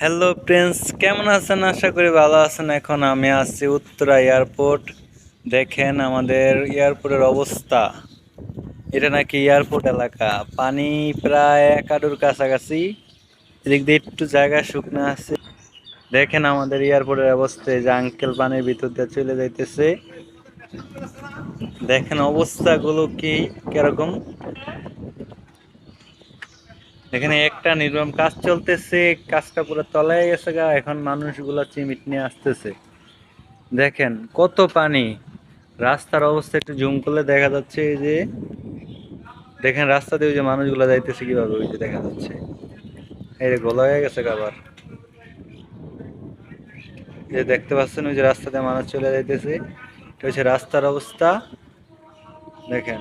Hello Prince কেমন আছেন? আশা করি ভালো আছেন। এখন আমি আছি উত্তরা এয়ারপোর্ট। দেখেন আমাদের এয়ারপোর্টের অবস্থা। এটা নাকি এয়ারপোর্ট এলাকা। পানি প্রায় এক কাছাকাছি। এদিক দিয়ে একটু জায়গা শুকনো আছে। দেখেন আমাদের এয়ারপোর্টের অবস্থা। এই যে আঙ্কেল পানির ভিতর দিয়ে চলে যাইতেছে। দেখেন অবস্থাগুলো কি, কীরকম? এখানে একটা নির্মাণ কাজ চলতেছে, কাজটা পুরো তলায় গেছে গা, এখন মানুষগুলো চিমিট নিয়ে আসতেছে। দেখেন কত পানি। রাস্তার অবস্থা একটু জুম করলে দেখা যাচ্ছে যে, দেখেন রাস্তা দিয়ে যে মানুষগুলো যাইতেছে কীভাবে, ওই যে দেখা যাচ্ছে। এই যে গোলা হয়ে গেছে আবার। যে দেখতে পাচ্ছেন ওই যে রাস্তা দিয়ে মানুষ চলে যাইতেছে। রাস্তার অবস্থা, দেখেন।